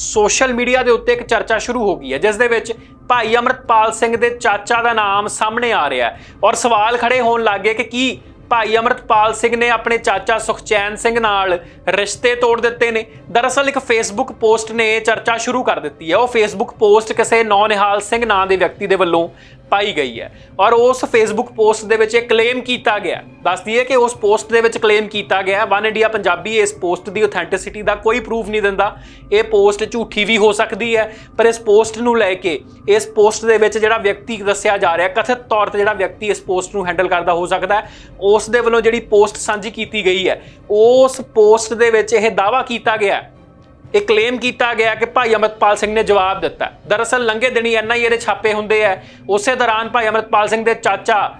Social media ਦੇ ਉੱਤੇ ਇੱਕ ਚਰਚਾ ਸ਼ੁਰੂ ਹੋ ਗਈ ਹੈ, ਜਿਸ ਦੇ ਵਿੱਚ ਭਾਈ ਅਮਰਤਪਾਲ ਸਿੰਘ ਦੇ ਚਾਚਾ ਦਾ ਨਾਮ ਸਾਹਮਣੇ ਆ ਰਿਹਾ ਹੈ ਔਰ ਸਵਾਲ ਖੜੇ ਹੋਣ ਲੱਗੇ ਕਿ ਕੀ ਭਾਈ ਅਮਰਤਪਾਲ ਸਿੰਘ ਨੇ ਆਪਣੇ ਚਾਚਾ ਸੁਖਚੈਨ ਸਿੰਘ ਨਾਲ ਰਿਸ਼ਤੇ ਤੋੜ ਦਿੱਤੇ ਨੇ? ਦਰਅਸਲ ਇੱਕ ਫੇਸਬੁੱਕ ਪੋਸਟ ਨੇ ਚਰਚਾ ਸ਼ੁਰੂ ਕਰ ਦਿੱਤੀ ਹੈ। ਉਹ ਫੇਸਬੁੱਕ ਪੋਸਟ ਕਿਸੇ ਨੌਨਿਹਾਲ ਸਿੰਘ ਨਾਂ ਦੇ ਵਿਅਕਤੀ ਦੇ ਵੱਲੋਂ ਪਾਈ ਗਈ ਹੈ। ਔਰ ਉਸ ਫੇਸਬੁੱਕ ਪੋਸਟ ਦੇ ਵਿੱਚ ਇਹ ਕਲੇਮ ਕੀਤਾ ਗਿਆ ਦੱਸਦੀ ਹੈ ਕਿ ਉਸ ਪੋਸਟ ਦੇ ਵਿੱਚ ਕਲੇਮ ਕੀਤਾ ਗਿਆ ਵਨ ਇੰਡੀਆ ਪੰਜਾਬੀ ਇਸ ਪੋਸਟ ਦੀ ਆਥੈਂਟਿਸਿਟੀ ਦਾ ਕੋਈ ਪ੍ਰੂਫ ਨਹੀਂ ਦਿੰਦਾ। ਇਹ ਪੋਸਟ ਝੂਠੀ ਵੀ ਹੋ ਸਕਦੀ ਹੈ, ਪਰ ਇਸ ਪੋਸਟ ਨੂੰ ਲੈ ਕੇ ਇਸ ਪੋਸਟ ਦੇ ਵਿੱਚ ਜਿਹੜਾ ਵਿਅਕਤੀ ਦੱਸਿਆ ਜਾ ਰਿਹਾ ਕਥਿਤ ਤੌਰ ਤੇ ਜਿਹੜਾ ਵਿਅਕਤੀ ਇਸ ਪੋਸਟ ਨੂੰ ਹੈਂਡਲ ਕਰਦਾ ਹੋ ਸਕਦਾ ਹੈ। ਉਸ ਦੇ ਵੱਲੋਂ ਜਿਹੜੀ ਪੋਸਟ ਸਾਂਝੀ ਕੀਤੀ ਗਈ ਹੈ, ਉਸ ਪੋਸਟ ਦੇ ਵਿੱਚ ਇਹ ਦਾਵਾ ਕੀਤਾ ਗਿਆ ਇਹ ਕਲੇਮ ਕੀਤਾ ਗਿਆ ਕਿ ਭਾਈ ਅਮਰਤਪਾਲ ਸਿੰਘ ਨੇ ਜਵਾਬ ਦਿੱਤਾ। ਦਰਅਸਲ ਲੰਘੇ ਦਿਨੀ ਐਨਆਈਏ ਦੇ ਛਾਪੇ ਹੁੰਦੇ ਆ। ਉਸੇ ਦੌਰਾਨ ਭਾਈ ਅਮਰਤਪਾਲ ਸਿੰਘ ਦੇ ਚਾਚਾ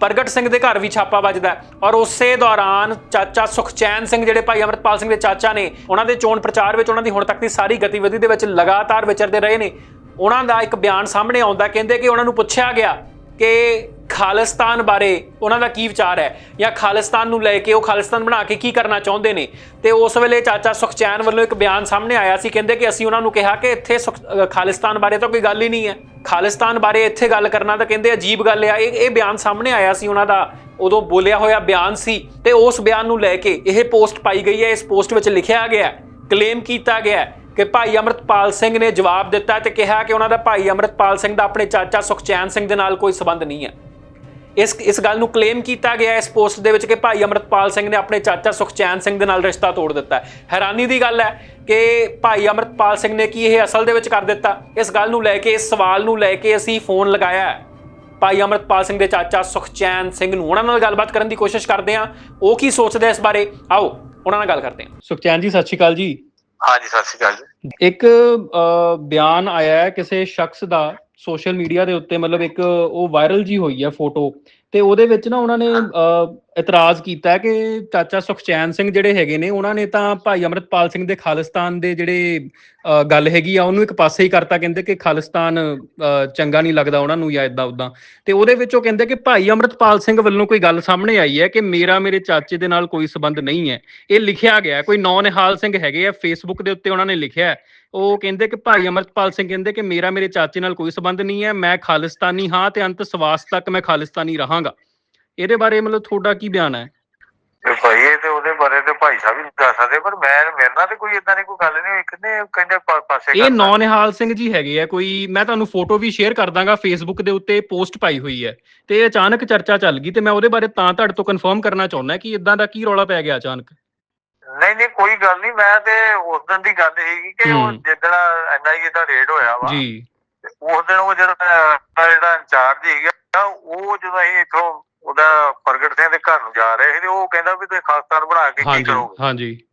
ਪ੍ਰਗਟ ਸਿੰਘ ਦੇ ਘਰ ਵੀ ਛਾਪਾ ਵੱਜਦਾ ਔਰ ਉਸੇ ਦੌਰਾਨ ਚਾਚਾ ਸੁਖਚੈਨ ਸਿੰਘ ਜਿਹੜੇ ਭਾਈ ਅਮਰਤਪਾਲ ਸਿੰਘ ਦੇ ਚਾਚਾ ਨੇ, ਉਹਨਾਂ ਦੇ ਚੋਣ ਪ੍ਰਚਾਰ ਵਿੱਚ ਉਹਨਾਂ ਦੀ ਹੁਣ ਤੱਕ ਦੀ ਸਾਰੀ ਗਤੀਵਿਧੀ ਦੇ ਵਿੱਚ ਲਗਾਤਾਰ ਵਿਚਰਦੇ ਰਹੇ ਨੇ। ਉਹਨਾਂ ਦਾ ਇੱਕ ਬਿਆਨ ਸਾਹਮਣੇ ਆਉਂਦਾ, ਕਹਿੰਦੇ ਕਿ ਉਹਨਾਂ ਨੂੰ ਪੁੱਛਿਆ ਗਿਆ ਕਿ ਖਾਲਿਸਤਾਨ ਬਾਰੇ ਉਹਨਾਂ ਦਾ ਕੀ ਵਿਚਾਰ ਹੈ? ਜਾਂ ਖਾਲਿਸਤਾਨ ਨੂੰ ਲੈ ਕੇ ਉਹ ਖਾਲਿਸਤਾਨ ਬਣਾ ਕੇ ਕੀ ਕਰਨਾ ਚਾਹੁੰਦੇ ਨੇ? ਤੇ ਉਸ ਵੇਲੇ ਚਾਚਾ ਸੁਖਚੈਨ ਵੱਲੋਂ ਇੱਕ ਬਿਆਨ ਸਾਹਮਣੇ ਆਇਆ ਸੀ, ਕਹਿੰਦੇ ਕਿ ਅਸੀਂ ਉਹਨਾਂ ਨੂੰ ਕਿਹਾ ਕਿ ਇੱਥੇ ਸੁਖ- ਖਾਲਿਸਤਾਨ ਬਾਰੇ ਤਾਂ ਕੋਈ ਗੱਲ ਹੀ ਨਹੀਂ ਹੈ। ਖਾਲਿਸਤਾਨ ਬਾਰੇ ਇੱਥੇ ਗੱਲ ਕਰਨਾ ਤਾਂ ਕਹਿੰਦੇ ਅਜੀਬ ਗੱਲ ਆ। ਇਹ ਇਹ ਬਿਆਨ ਸਾਹਮਣੇ ਆਇਆ ਸੀ ਉਹਨਾਂ ਦਾ, ਉਦੋਂ ਬੋਲਿਆ ਹੋਇਆ ਬਿਆਨ ਸੀ। ਤੇ ਉਸ ਬਿਆਨ ਨੂੰ ਲੈ ਕੇ ਇਹ ਪੋਸਟ ਪਾਈ ਗਈ ਹੈ, ਇਸ ਪੋਸਟ ਵਿੱਚ ਲਿਖਿਆ ਗਿਆ ਕਲੇਮ ਕੀਤਾ ਗਿਆ ਕਿ ਭਾਈ ਅਮਰਤਪਾਲ ਸਿੰਘ ਨੇ ਜਵਾਬ ਦਿੱਤਾ ਤੇ ਕਿਹਾ ਕਿ ਉਹਨਾਂ ਦਾ ਭਾਈ ਅਮਰਤਪਾਲ ਸਿੰਘ ਦਾ ਆਪਣੇ ਚਾਚਾ ਸੁਖਚੈਨ ਸਿੰਘ ਦੇ ਨਾਲ ਕੋਈ ਸਬੰਧ ਨਹੀਂ ਹੈ। ਇਸ ਇਸ ਗੱਲ ਨੂੰ ਕਲੇਮ ਕੀਤਾ ਗਿਆ ਇਸ ਪੋਸਟ ਦੇ ਵਿੱਚ ਕਿ ਭਾਈ ਅਮਰਤਪਾਲ ਸਿੰਘ ਨੇ ਆਪਣੇ ਚਾਚਾ ਸੁਖਚੈਨ ਸਿੰਘ ਦੇ ਨਾਲ ਰਿਸ਼ਤਾ ਤੋੜ ਦਿੱਤਾ ਹੈ। ਹੈਰਾਨੀ ਦੀ ਗੱਲ ਹੈ ਕਿ ਭਾਈ ਅਮਰਤਪਾਲ ਸਿੰਘ ਨੇ ਕੀ ਇਹ ਅਸਲ ਦੇ ਵਿੱਚ ਕਰ ਦਿੱਤਾ? ਇਸ ਗੱਲ ਨੂੰ ਲੈ ਕੇ ਇਸ ਸਵਾਲ ਨੂੰ ਲੈ ਕੇ ਅਸੀਂ ਫੋਨ ਲਗਾਇਆ ਹੈ। ਭਾਈ ਅਮਰਤਪਾਲ ਸਿੰਘ ਦੇ ਚਾਚਾ ਸੁਖਚੈਨ ਸਿੰਘ ਨੂੰ ਉਹਨਾਂ ਨਾਲ ਗੱਲਬਾਤ ਕਰਨ ਦੀ ਕੋਸ਼ਿਸ਼ ਕਰਦੇ ਹਾਂ। ਉਹ ਕੀ ਸੋਚਦੇ ਇਸ ਬਾਰੇ? ਆਓ ਉਹਨਾਂ ਨਾਲ ਗੱਲ ਕਰਦੇ ਹਾਂ। ਸੁਖਚੈਨ ਜੀ ਸਤਿ ਸ਼੍ਰੀ ਅਕਾਲ ਜੀ। ਹਾਂਜੀ ਸਤਿ ਸ਼੍ਰੀ ਅਕਾਲ ਜੀ। ਇੱਕ ਅ, ਬਿਆਨ ਆਇਆ ਹੈ ਕਿਸੇ ਸ਼ਖਸ ਦਾ ਸੋਸ਼ਲ ਮੀਡੀਆ ਦੇ ਉੱਤੇ ਮਤਲਬ ਇੱਕ ਉਹ ਵਾਇਰਲ ਜੀ ਹੋਈ ਹੈ ਫੋਟੋ ਤੇ ਉਹਦੇ ਵਿੱਚ ਨਾ ਉਹਨਾਂ ਨੇ ਇਤਰਾਜ਼ ਕੀਤਾ ਕਿ ਚਾਚਾ ਸੁਖਚੈਨ ਸਿੰਘ ਜਿਹੜੇ ਹੈਗੇ ਨੇ ਉਹਨਾਂ ਨੇ ਤਾਂ ਭਾਈ ਅਮਰਤਪਾਲ ਸਿੰਘ ਦੇ ਖਾਲਿਸਤਾਨ ਦੇ ਜਿਹੜੇ ਗੱਲ ਹੈਗੀ ਆ ਉਹਨੂੰ ਇੱਕ ਪਾਸੇ ਹੀ ਕਰਤਾ ਕਹਿੰਦੇ ਕਿ ਖਾਲਿਸਤਾਨ ਚੰਗਾ ਨਹੀਂ ਲੱਗਦਾ ਉਹਨਾਂ ਨੂੰ ਜਾਂ ਇਦਾਂ ਉਦਾਂ ਤੇ ਉਹਦੇ ਵਿੱਚ ਉਹ ਕਹਿੰਦੇ ਕਿ ਭਾਈ ਅਮਰਤਪਾਲ ਸਿੰਘ ਵੱਲੋਂ ਕੋਈ ਗੱਲ ਸਾਹਮਣੇ ਆਈ ਹੈ ਕਿ ਮੇਰਾ ਮੇਰੇ ਚਾਚੇ ਦੇ ਨਾਲ ਕੋਈ ਸਬੰਧ ਨਹੀਂ ਹੈ ਇਹ ਲਿਖਿਆ ਗਿਆ। ਕੋਈ ਨੌ ਨਿਹਾਲ ਸਿੰਘ ਹੈਗੇ ਆ ਫੇਸਬੁੱਕ ਦੇ ਉੱਤੇ ਉਹਨਾਂ ਨੇ ਲਿਖਿਆ। ਉਹ ਕਹਿੰਦੇ ਕਿ ਭਾਈ ਅਮਰਤਪਾਲ ਸਿੰਘ ਕਹਿੰਦੇ ਕਿ ਮੇਰਾ ਮੇਰੇ ਚਾਚੇ ਨਾਲ ਕੋਈ ਸਬੰਧ ਨਹੀਂ ਹੈ ਮੈਂ ਖਾਲਿਸਤਾਨੀ ਹਾਂ ਤੇ ਅੰਤ ਸਵਾਸ ਤੱਕ ਮੈਂ ਖਾਲਿਸਤਾਨੀ ਰਹਾਂਗਾ ਇਹਦੇ ਬਾਰੇ ਮਤਲਬ ਤੁਹਾਡਾ ਕੀ ਬਿਆਨ ਹੈ? ਭਾਈ ਇਹ ਤੇ ਉਹਦੇ ਬਾਰੇ ਤੇ ਭਾਈ ਸਾਹਿਬ ਹੀ ਦੱਸ ਸਕਦੇ ਪਰ ਮੈਂ ਮੇਰੇ ਨਾਲ ਤੇ ਕੋਈ ਇਦਾਂ ਦੀ ਕੋਈ ਗੱਲ ਨਹੀਂ ਹੋਈ। ਕਿੰਨੇ ਕਹਿੰਦੇ ਪਾਸੇ ਇਹ ਕਰਨਾ। ਨੌ ਨਿਹਾਲ ਸਿੰਘ ਜੀ ਹੈਗੇ ਆ ਕੋਈ ਮੈਂ ਤੁਹਾਨੂੰ ਫੋਟੋ ਵੀ ਸ਼ੇਅਰ ਕਰ ਦਾਂਗਾ ਫੇਸਬੁੱਕ ਦੇ ਉੱਤੇ ਪੋਸਟ ਪਾਈ ਹੋਈ ਹੈ। ਤੇ ਅਚਾਨਕ ਚਰਚਾ ਚੱਲ ਗਈ ਤੇ ਮੈਂ ਉਹਦੇ ਬਾਰੇ ਤਾਂ ਤੁਹਾਡੇ ਤੋਂ ਕਨਫਰਮ ਕਰਨਾ ਚਾਹੁੰਦਾ ਕਿ ਇਦਾਂ ਦਾ ਕੀ ਰੌਲਾ ਪੈ ਗਿਆ ਅਚਾਨਕ? ਨਹੀਂ ਨਹੀਂ ਕੋਈ ਗੱਲ ਨਹੀਂ ਮੈਂ ਤੇ ਉਸ ਦਿਨ ਦੀ ਗੱਲ ਸੀਗੀ ਕਿ ਉਹ। ਜਿੱਦਣ ਐਨਆਈਏ ਦਾ ਰੇਡ ਹੋਇਆ ਵਾ ਜੀ। ਉਸ ਦਿਨ ਉਹ ਜਿਹੜਾ ਜਿਹੜਾ ਇੰਚਾਰਜ ਸੀਗਾ ਉਹ ਜਦੋਂ ਅਸੀਂ ਇੱਥੋਂ ਉਹਦਾ ਪ੍ਰਗਟ ਸਿੰਘ ਦੇ ਘਰ ਨੂੰ ਜਾ ਰਹੇ ਸੀ ਤੇ ਉਹ ਕਹਿੰਦਾ ਵੀ ਤੁਸੀਂ ਖਾਲਸਤਾਨ ਬਣਾ ਕੇ ਕੀ ਹਾਂਜੀ ਕਰੋਗੇ? ਹਾਂਜੀ।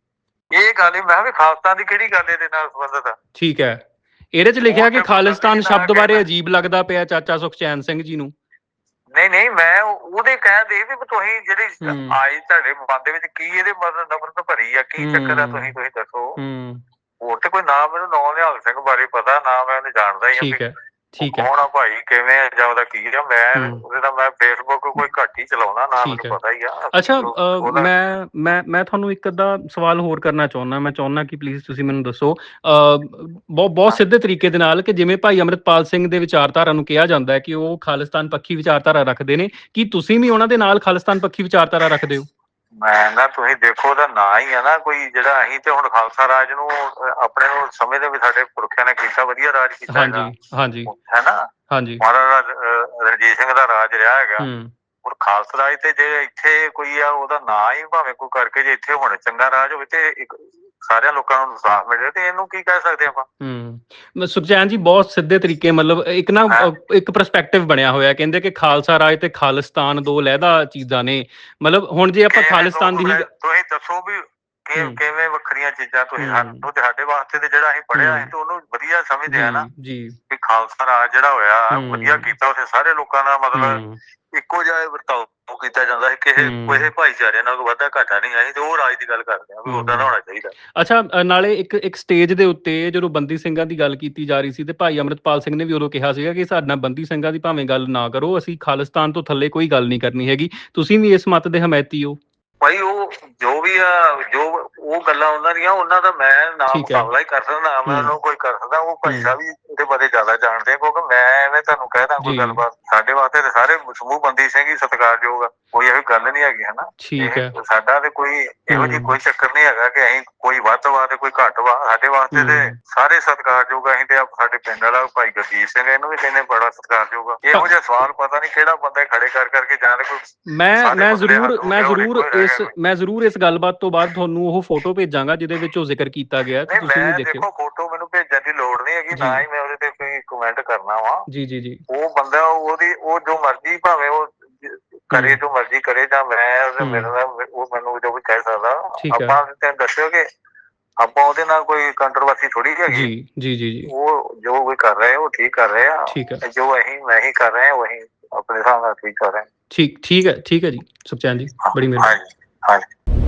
ਇਹ ਗੱਲ ਹੀ ਮੈਂ ਕਿਹਾ ਵੀ ਖਾਲਸਤਾਨ ਦੀ ਕਿਹੜੀ ਗੱਲ ਇਹਦੇ ਨਾਲ ਸੰਬੰਧਿਤ ਆ? ਠੀਕ ਹੈ। ਇਹਦੇ 'ਚ ਲਿਖਿਆ ਕਿ ਤੇ ਖਾਲਿਸਤਾਨ ਸ਼ਬਦ ਬਾਰੇ। ਅਜੀਬ ਲੱਗਦਾ ਪਿਆ ਚਾਚਾ ਸੁਖਚੈਨ ਸਿੰਘ ਜੀ ਨੂੰ। ਨਹੀਂ ਨਹੀਂ ਮੈਂ ਉਹ- ਉਹਦੇ ਕਹਿ ਦੇ ਵੀ ਤੁਸੀਂ ਜਿਹੜੀ ਹੂੰ। ਆਈ ਤੁਹਾਡੇ ਮਨ ਦੇ ਵਿੱਚ ਕੀ ਇਹਦੇ ਮਤਲਬ ਨਫ਼ਰਤ ਭਰੀ ਆ ਕੀ ਚੱਕਰ ਆ ਹੂੰ। ਤੁਸੀਂ ਤੁਸੀਂ ਦੱਸੋ। ਹੂੰ। ਹੋਰ ਤੇ ਕੋਈ ਨਾਮ ਮੈਨੂੰ ਨੌ ਨਿਹਾਲ ਸਿੰਘ ਬਾਰੇ ਪਤਾ ਨਾ ਮੈਂ ਉਹਨੂੰ ਜਾਣਦਾ ਹੀ ਆ। ਠੀਕ ਵੀ ਹੈ। ਠੀਕ ਹੈ ਕੌਣ ਆ ਭਾਈ ਕਿਵੇਂ ਆ ਜਾਂ ਉਹਦਾ ਕੀ ਆ ਮੈਂ ਹੂੰ। ਉਹਦੇ ਨਾਲ ਮੈਂ ਫੇਸਬੁੱਕ ਕੋਈ ਘੱਟ ਹੀ ਚਲਾਉਣਾ ਨਾ ਠੀਕ ਹੈ। ਮੈਨੂੰ ਪਤਾ ਹੀ ਆ ਅੱਛਾ ਉਹ- ਅ, ਉਹਦਾ- ਮੈਂ ਮੈਂ ਮੈਂ ਤੁਹਾਨੂੰ ਇੱਕ ਅੱਧਾ ਸਵਾਲ ਹੋਰ ਕਰਨਾ ਚਾਹੁੰਦਾ ਮੈਂ ਚਾਹੁੰਦਾ ਕਿ ਪਲੀਜ਼ ਤੁਸੀਂ ਮੈਨੂੰ ਦੱਸੋ ਬਹੁਤ ਬਹੁਤ ਸਿੱਧੇ ਤਰੀਕੇ ਦੇ ਨਾਲ ਕਿ ਜਿਵੇਂ ਭਾਈ ਅਮਰਿਤਪਾਲ ਸਿੰਘ ਦੇ ਵਿਚਾਰਧਾਰਾ ਨੂੰ ਕਿਹਾ ਜਾਂਦਾ ਹੈ ਕਿ ਉਹ ਖਾਲਿਸਤਾਨ ਪੱਖੀ ਵਿਚਾਰਧਾਰਾ ਰੱਖਦੇ ਨੇ ਕੀ ਤੁਸੀਂ ਵੀ ਉਹਨਾਂ ਦੇ ਨਾਲ ਖਾਲਿਸਤਾਨ ਪੱਖੀ ਵਿਚਾਰਧਾਰਾ ਰੱਖਦੇ ਹੋ ਮੈਂ ਨਾ ਤੁਸੀਂ ਦੇਖੋ ਉਹਦਾ ਨਾਂ ਹੀ ਆ ਨਾ ਕੋਈ ਜਿਹੜਾ ਅਸੀਂ ਤੇ ਹੁਣ ਖਾਲਸਾ ਰਾਜ ਨੂੰ ਆਪਣੇ ਨੂੰ ਸਮਝਦੇ ਵੀ ਸਾਡੇ ਪੁਰਖਿਆਂ ਨੇ ਕੀਤਾ ਵਧੀਆ ਰਾਜ ਕੀਤਾ ਹਾਂਜੀ ਹਾਂਜੀ। ਹੈ ਨਾ? ਹਾਂਜੀ। ਮਹਾਰਾਜਾ ਰਣਜੀਤ ਸਿੰਘ ਦਾ ਰਾਜ ਰਿਹਾ ਹੈਗਾ। ਹੁਣ ਖਾਲਸਾ ਰਾਜ ਤੇ ਜੇ ਇੱਥੇ ਕੋਈ ਆ ਉਹਦਾ ਨਾਂ ਹੀ ਭਾਵੇਂ ਕੋਈ ਕਰਕੇ ਜੇ ਇੱਥੇ ਹੁਣ ਚੰਗਾ ਰਾਜ ਹੋਵੇ ਤੇ ਇੱਕ ਸਾਰਿਆਂ ਲੋਕਾਂ ਨੂੰ ਇਨਸਾਫ ਮਿਲੇ ਤੇ ਇਹਨੂੰ ਕੀ ਕਹਿ ਸਕਦੇ ਆਪਾਂ? ਹੂੰ। ਸੁਖਚੈਨ ਜੀ ਬਹੁਤ ਸਿੱਧੇ ਤਰੀਕੇ ਮਤਲਬ ਇੱਕ ਨਾ ਇੱਕ ਪਰਸਪੈਕਟਿਵ ਬਣਿਆ ਹੋਇਆ। ਕਹਿੰਦੇ ਕਿ ਖਾਲਸਾ ਰਾਜ ਤੇ ਖਾਲਿਸਤਾਨ ਦੋ ਲਹਿਦਾ ਚੀਜ਼ਾਂ ਨੇ। ਮਤਲਬ ਹੁਣ ਜੇ ਆਪਾਂ ਖਾਲਿਸਤਾਨ ਦੀ ਹੀ ਤੁਸੀਂ ਦੱਸੋ ਵੀ ਕਿ-। ਕਿਵੇਂ ਵੱਖਰੀਆਂ ਚੀਜ਼ਾਂ ਤੁਸੀਂ। ਸਾਨੂੰ ਤੇ ਸਾਡੇ ਵਾਸਤੇ ਤੇ ਜਿਹੜਾ ਅਸੀਂ ਪੜਿਆ ਹੂੰ। ਤੇ ਉਹਨੂੰ ਵਧੀਆ ਸਮਝਦੇ ਆ ਨਾ। ਜੀ। ਵੀ ਖਾਲਸਾ ਰਾਜ ਜਿਹੜਾ ਹੋਇਆ। ਵਧੀਆ ਕੀਤਾ ਉੱਥੇ ਸਾਰੇ ਲੋਕਾਂ ਦਾ ਮਤਲਬ ਇੱਕੋ ਜਿਹਾ ਵਰਤਾਓ ਕੀਤਾ ਜਾਂਦਾ ਹੈ ਕਿਸੇ ਹੂੰ। ਕਿਸੇ ਭਾਈਚਾਰੇ ਨਾਲ ਕੋਈ ਵਾਧਾ ਘਾਟਾ ਨਹੀਂ ਆਈ ਤੇ ਉਹ ਰਾਜ ਦੀ ਗੱਲ ਕਰਦੇ ਆ ਵੀ ਹੂੰ। ਉਦਾਂ ਦਾ ਹੋਣਾ ਚਾਹੀਦਾ ਅੱਛਾ ਨਾਲੇ ਇੱਕ ਇੱਕ ਸਟੇਜ ਦੇ ਉੱਤੇ ਜਦੋਂ ਬੰਦੀ ਸਿੰਘਾਂ ਦੀ ਗੱਲ ਕੀਤੀ ਜਾ ਰਹੀ ਸੀ ਤੇ ਭਾਈ ਅਮਰਿਤਪਾਲ ਸਿੰਘ ਨੇ ਵੀ ਉਦੋਂ ਕਿਹਾ ਸੀਗਾ ਕਿ ਸਾਡੇ ਨਾਲ ਬੰਦੀ ਸਿੰਘਾਂ ਦੀ ਭਾਵੇਂ ਗੱਲ ਨਾ ਕਰੋ ਅਸੀਂ ਖਾਲਿਸਤਾਨ ਤੋਂ ਥੱਲੇ ਕੋਈ ਗੱਲ ਨਹੀਂ ਕਰਨੀ ਹੈਗੀ ਤੁਸੀਂ ਵੀ ਇਸ ਮਤ ਦੇ ਹਮਾਇਤੀ ਹੋ ਭਾਈ ਉਹ ਜੋ ਵੀ ਆ ਜੋ ਉਹ ਗੱਲਾਂ ਉਹਨਾਂ ਦੀਆਂ ਉਹਨਾਂ ਦਾ ਮੈਂ ਨਾ। ਮੁਕਾਬਲਾ ਹੀ ਕਰ ਸਕਦਾ ਨਾ ਮੈਂ। ਉਹਨੂੰ ਕੋਈ ਕਰ ਸਕਦਾ ਉਹ ਭਾਈ। ਸਾਹਿਬ ਹੀ ਉਹਦੇ ਬਾਰੇ ਜ਼ਿਆਦਾ ਜਾਣਦੇ ਆ, ਕਿਉਂਕਿ ਮੈਂ ਐਵੇਂ ਤੁਹਾਨੂੰ ਕਹਿਦਾ ਜੀ। ਕੋਈ ਗੱਲਬਾਤ ਸਾਡੇ ਵਾਸਤੇ ਤੇ ਸਾਰੇ ਸਮੂਹ ਬੰਦੀ ਸਿੰਘ ਹੀ ਸਤਿਕਾਰਯੋਗ ਆ ਕੋਈ ਇਹੋ ਗੱਲ ਨਹੀਂ ਹੈਗੀ ਹਨਾ ਠੀਕ ਹੈ ਸਾਡਾ ਤੇ ਕੋਈ ਇਹੋ ਜਿਹੀ ਹੂੰ। ਕੋਈ ਚੱਕਰ ਨਹੀਂ ਹੈਗਾ ਕਿ ਅਸੀਂ ਕੋਈ ਵੱਧ ਵਾ ਤੇ ਕੋਈ ਘੱਟ ਵਾ ਸਾਡੇ ਵਾਸਤੇ ਤੇ। ਸਾਰੇ ਸਤਿਕਾਰਯੋਗ ਆ। ਅਸੀਂ ਤੇ ਆਪ- ਸਾਡੇ ਪਿੰਡ ਵਾਲਾ ਭਾਈ ਗੁਰਜੀਤ ਸਿੰਘ ਇਹਨੂੰ ਵੀ ਕਹਿੰਦੇ ਬੜਾ ਸਤਿਕਾਰਯੋਗ ਆ ਇਹੋ ਜਿਹਾ ਸਵਾਲ ਪਤਾ ਨਹੀਂ ਕਿਹੜਾ ਬੰਦਾ ਖੜੇ ਕਰ ਕਰਕੇ ਜਾਂ ਕੋਈ ਮੈਂ ਮੈਂ ਜ਼ਰੂਰ ਮੈਂ ਜ਼ਰੂਰ ਇਸ ਮੈਂ ਜ਼ਰੂਰ ਇਸ ਗੱਲਬਾਤ ਤੋਂ ਬਾਅਦ ਤੁਹਾਨੂੰ ਉਹ ਫੋਟੋ ਭੇਜਾਂਗਾ ਜਿਹਦੇ ਵਿੱਚ ਉਹ ਜ਼ਿਕਰ ਕੀਤਾ ਗਿਆ ਤੁਸੀਂ ਵੀ ਦੇਖਿਓ ਦੇਖੋ ਫੋਟੋ ਮੈਨੂੰ ਭੇਜਣ ਦੀ ਲੋੜ ਨਹੀਂ ਹੈਗੀ ਜੀ। ਨਾ ਹੀ ਮੈਂ ਕੋਈ ਕਮੈਂਟ ਕਰਨਾ ਵਾ। ਜੀ ਜੀ ਜੀ। ਉਹ ਬੰਦਾ ਉਹਦੀ ਉਹ ਜੋ ਮਰਜ਼ੀ ਭਾਵੇਂ ਉਹ ਕਰੇ। ਜੋ ਮਰਜ਼ੀ ਕਰੇ ਜਾਂ ਮੈਂ ਉਹਦੇ। ਮੇਰੇ ਨਾਲ ਉਹ ਮੈਨੂੰ ਜੋ ਵੀ ਕਹਿ ਸਕਦਾ। ਆਪਾਂ ਤੇ ਦੱਸਿਓ ਕਿ ਆਪਾਂ ਉਹਦੇ ਨਾਲ ਕੋਈ ਕੰਟਰੋਵਰਸੀ ਥੋੜੀ ਹੈਗੀ। ਜੀ ਜੀ ਜੀ ਜੀ। ਉਹ ਜੋ ਵੀ ਕਰ ਰਹੇ ਉਹ ਠੀਕ ਕਰ ਰਹੇ ਆ। ਠੀਕ ਹੈ। ਜੋ ਅਸੀਂ ਮੈਂ ਹੀ ਕਰ ਰਹੇ ਹਾਂ ਵਹੀ ਆਪਣੇ ਹਿਸਾਬ ਨਾਲ ਠੀਕ ਕਰ ਰਹੇ। ਠੀਕ ਠੀਕ ਹੈ ਠੀਕ ਹੈ ਜੀ। ਸੁਖਚੈਨ ਜੀ ਬੜੀ ਮਿਹਰਬਾਨੀ ਹਾਂਜੀ